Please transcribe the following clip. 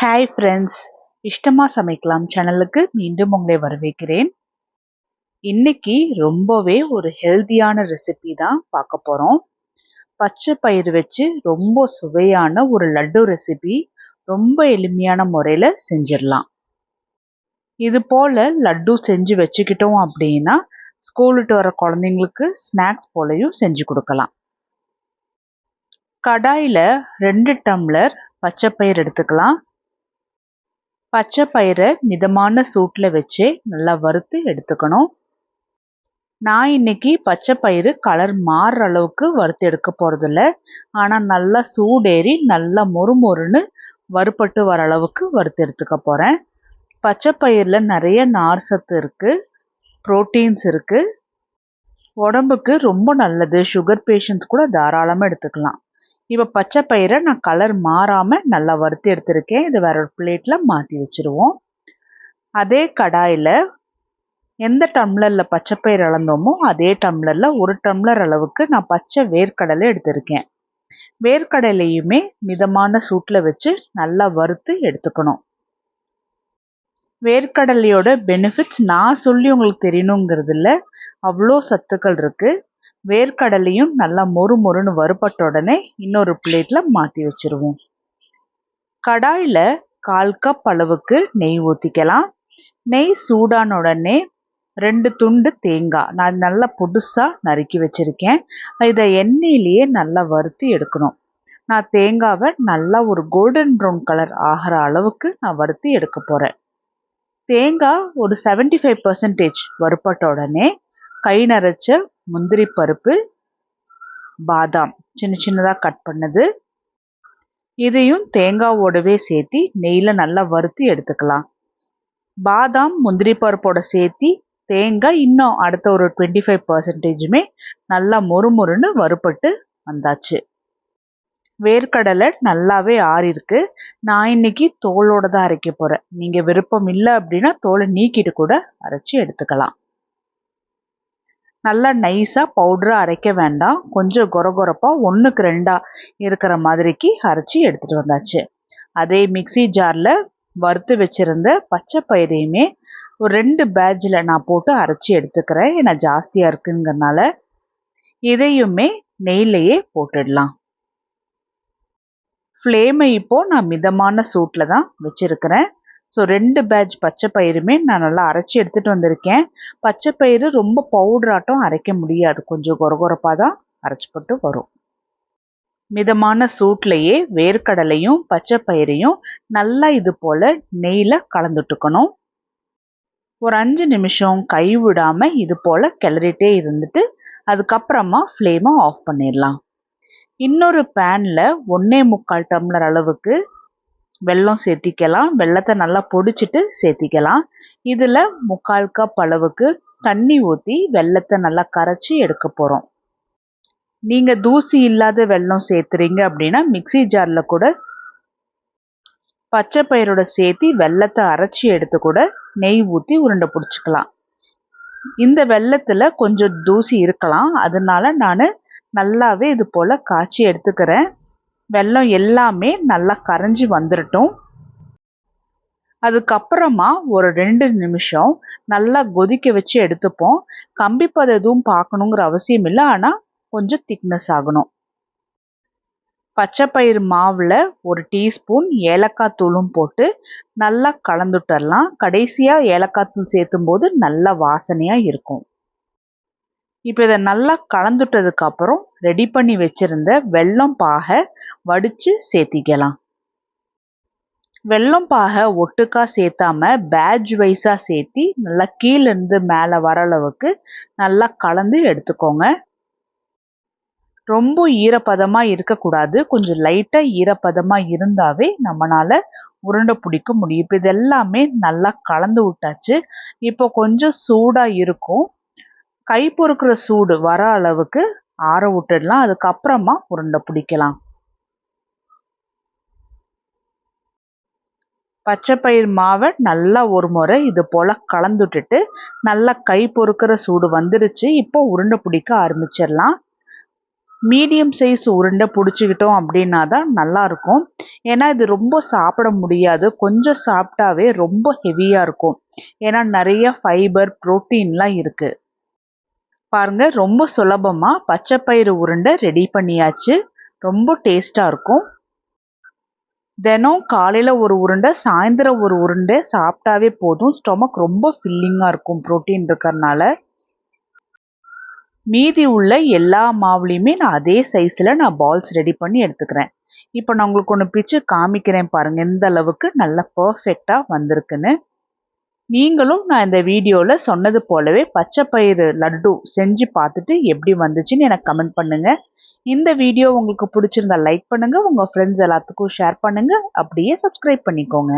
Hi friends இஷ்டமாக சமைக்கலாம் சேனலுக்கு மீண்டும் உங்களை வரவேற்கிறேன். இன்னைக்கு ரொம்பவே ஒரு ஹெல்த்தியான ரெசிபி தான் பார்க்க போகிறோம் பச்சை பயிர் வச்சு ரொம்ப சுவையான ஒரு லட்டு ரெசிபி ரொம்ப எளிமையான முறையில் செஞ்சிடலாம். இது போல் லட்டு செஞ்சு வச்சுக்கிட்டோம் அப்படின்னா ஸ்கூல் விட்டு வர குழந்தைங்களுக்கு ஸ்நாக்ஸ் போலையும் செஞ்சு கொடுக்கலாம். கடாயில் ரெண்டு டம்ளர் பச்சை பயிர் எடுத்துக்கலாம். பச்சை பயிரை மிதமான சூட்டில் வச்சு நல்லா வறுத்து எடுத்துக்கணும். நான் இன்னைக்கு பச்சை பயிறு கலர் மாறுற அளவுக்கு வறுத்து எடுக்க போகிறதில்ல ஆனால் நல்லா சூடேறி நல்லா மொறு மொறுன்னு வறுப்பட்டு வர அளவுக்கு வறுத்து எடுத்துக்க போகிறேன் பச்சை பயிரில் நிறைய நார் சத்து இருக்குது ப்ரோட்டீன்ஸ் இருக்குது உடம்புக்கு ரொம்ப நல்லது. சுகர் பேஷண்ட்ஸ் கூட தாராளமாக எடுத்துக்கலாம். இப்போ பச்சை பயிரை நான் கலர் மாறாமல் நல்லா வறுத்து எடுத்திருக்கேன். இதை வேற ஒரு பிளேட்டில் மாற்றி வச்சுருவோம். அதே கடாயில் எந்த டம்ளரில் பச்சை பயிர் அளந்தோமோ அதே டம்ளரில் ஒரு டம்ளர் அளவுக்கு நான் பச்சை வேர்க்கடலை எடுத்திருக்கேன். வேர்க்கடலையுமே மிதமான சூட்டில் வச்சு நல்லா வறுத்து எடுத்துக்கணும். வேர்க்கடலையோட பெனிஃபிட்ஸ் நான் சொல்லி உங்களுக்கு தெரியணுங்கிறது இல்லை அவ்வளோ சத்துக்கள் இருக்குது வேர்க்கடலையும் நல்லா மொறு மொறுன்னு வறுபட்ட உடனே இன்னொரு பிளேட்டில் மாற்றி வச்சுருவோம். கடாயில் கால் கப் அளவுக்கு நெய் ஊற்றிக்கலாம் நெய் சூடான உடனே ரெண்டு துண்டு தேங்காய். நான் நல்லா புதுசாக நறுக்கி வச்சுருக்கேன். இதை எண்ணெயிலேயே நல்லா வறுத்து எடுக்கணும். நான் தேங்காவை நல்லா ஒரு கோல்டன் ப்ரௌன் கலர் ஆகிற அளவுக்கு நான் வறுத்து எடுக்க போகிறேன் தேங்காய் ஒரு செவன்டி ஃபைவ் பர்சன்டேஜ் வறுப்பட்ட உடனே கை நரைச்ச முந்திரி பருப்பு பாதாம். சின்ன சின்னதாக கட் பண்ணது. இதையும் தேங்காவோடவே சேர்த்து நெய்யில் நல்லா வறுத்து எடுத்துக்கலாம். பாதாம் முந்திரி பருப்போட சேர்த்தி தேங்காய் இன்னும் அடுத்த ஒரு டுவெண்ட்டி ஃபைவ் பர்சன்டேஜுமே நல்லா மொறு மொறுன்னு வறுபட்டு வந்தாச்சு. வேர்க்கடலை நல்லாவே ஆறிருக்கு நான் இன்னைக்கு தோலோட தான் அரைக்க போகிறேன் நீங்கள் விருப்பம் இல்லை அப்படின்னா தோலை நீக்கிட்டு கூட அரைச்சி எடுத்துக்கலாம். நல்லா நைஸாக பவுடராக அரைக்க வேண்டாம். கொஞ்சம் கொரகொரப்பாக ஒன்றுக்கு ரெண்டாக இருக்கிற மாதிரிக்கு அரைச்சி எடுத்துகிட்டு வந்தாச்சு. அதே மிக்சி ஜாரில் வறுத்து வச்சுருந்த பச்சை பயிரையுமே ஒரு ரெண்டு பேட்சில் நான் போட்டு அரைச்சி எடுத்துக்கிறேன். ஏன்னா ஜாஸ்தியாக இருக்குங்கிறனால இதையுமே நெய்லையே போட்டுடலாம். ஃப்ளேமை இப்போது நான் மிதமான சூட்டில் தான் வச்சுருக்கிறேன். ஸோ ரெண்டு பேட்ச் பச்சை பயிருமே நான் நல்லா அரைச்சி எடுத்துகிட்டு வந்திருக்கேன். பச்சை பயிறு ரொம்ப பவுடராட்டம் அரைக்க முடியாது. கொஞ்சம் கொரகொரப்பாக தான் அரைச்சிப்பட்டு வரும். மிதமான சூட்லேயே வேர்க்கடலையும் பச்சை பயிரையும் நல்லா இது போல் நெய்யில் கலந்துட்டுக்கணும். ஒரு அஞ்சு நிமிஷம் கை விடாமல் இது போல் கிளறிட்டே இருந்துட்டு அதுக்கப்புறமா ஃப்ளேமை ஆஃப் பண்ணிடலாம். இன்னொரு பேனில் ஒன்றே முக்கால் டம்ளர் அளவுக்கு வெல்லம் சேர்த்திக்கலாம் வெள்ளத்தை நல்லா பொடிச்சிட்டு சேர்த்திக்கலாம் இதில் முக்கால் கப் அளவுக்கு தண்ணி ஊற்றி வெள்ளத்தை நல்லா கரைச்சி எடுக்க போகிறோம் நீங்கள் தூசி இல்லாத வெல்லம் சேர்த்துறீங்க அப்படின்னா மிக்சி ஜாரில் கூட பச்சை பயிரோட சேர்த்தி வெள்ளத்தை அரைச்சி எடுத்து கூட நெய் ஊற்றி உருண்டை பிடிச்சிக்கலாம். இந்த வெள்ளத்தில் கொஞ்சம் தூசி இருக்கலாம். அதனால நான் நல்லாவே இது போல் காய்ச்சி எடுத்துக்கிறேன். வெல்லம் எல்லாமே நல்லா கரைஞ்சி வந்துடட்டும் அதுக்கப்புறமா ஒரு ரெண்டு நிமிஷம் நல்லா கொதிக்க வச்சு எடுத்துப்போம். கம்பிப்பது எதுவும் பார்க்கணுங்கிற அவசியம் இல்லை ஆனால் கொஞ்சம் திக்னஸ் ஆகணும். பச்சைப்பயிறு மாவில் ஒரு டீஸ்பூன் ஏலக்காய் தூளும் போட்டு நல்லா கலந்துட்டரலாம். கடைசியாக ஏலக்காய் தூள் சேர்த்தும் போது நல்லா வாசனையாக இருக்கும். இப்போ இதை நல்லா கலந்துட்டதுக்கப்புறம் ரெடி பண்ணி வச்சுருந்த வெல்லம் பாகை வடித்து சேர்த்திக்கலாம். வெல்லம் பாக ஒட்டுக்கா சேர்த்தாம பேட்ச் வைஸாக சேர்த்தி நல்லா கீழேருந்து மேலே வர அளவுக்கு நல்லா கலந்து எடுத்துக்கோங்க. ரொம்ப ஈரப்பதமாக இருக்கக்கூடாது. கொஞ்சம் லைட்டாக ஈரப்பதமாக இருந்தாவே நம்மளால் உருண்டை பிடிக்க முடியும். இப்போ இது எல்லாமே நல்லா கலந்து விட்டாச்சு. இப்போ கொஞ்சம் சூடாக இருக்கும். கை பொறுக்கிற சூடு வர அளவுக்கு ஆற விட்டுடலாம். அதுக்கப்புறமா உருண்டை பிடிக்கலாம். பச்சைப்பயிர் மாவை நல்லா ஒரு முறை இது போல் கலந்துட்டுட்டு நல்லா கை பொறுக்கிற சூடு வந்துருச்சு. இப்போ உருண்டை பிடிக்க ஆரம்பிச்சிடலாம். மீடியம் சைஸ் உருண்டை பிடிச்சிக்கிட்டோம் அப்படின்னா தான் நல்லாயிருக்கும் ஏன்னா இது ரொம்ப சாப்பிட முடியாது. கொஞ்சம் சாப்பிட்டாவே ரொம்ப ஹெவியாக இருக்கும். ஏன்னா நிறைய ஃபைபர் ப்ரோட்டீன்லாம் இருக்குது பாருங்கள் ரொம்ப சுலபமாக பச்சைப்பயிறு உருண்டை ரெடி பண்ணியாச்சு. ரொம்ப டேஸ்ட்டாக இருக்கும். தினம் காலையில் ஒரு உருண்டை சாயந்தரம் ஒரு உருண்டை சாப்பிட்டாவே போதும். ஸ்டொமக் ரொம்ப ஃபில்லிங்காக இருக்கும். ப்ரோட்டீன் இருக்கிறனால. மீதி உள்ள எல்லா மாவுலேயுமே நான் அதே சைஸில் நான் பால்ஸ் ரெடி பண்ணி எடுத்துக்கிறேன். இப்போ நான் உங்களுக்கு ஒன்று பிச்சு காமிக்கிறேன் பாருங்கள் எந்த அளவுக்கு நல்லா பர்ஃபெக்டாக வந்திருக்குன்னு. நீங்களும் நான் இந்த வீடியோவில் சொன்னது போலவே பச்சை பயிறு லட்டு செஞ்சு பார்த்துட்டு எப்படி வந்துச்சுன்னு எனக்கு கமெண்ட் பண்ணுங்கள் இந்த வீடியோ உங்களுக்கு பிடிச்சிருந்தா லைக் பண்ணுங்கள் உங்கள் ஃப்ரெண்ட்ஸ் எல்லாத்துக்கும் ஷேர் பண்ணுங்கள் அப்படியே சப்ஸ்கிரைப் பண்ணிக்கோங்க.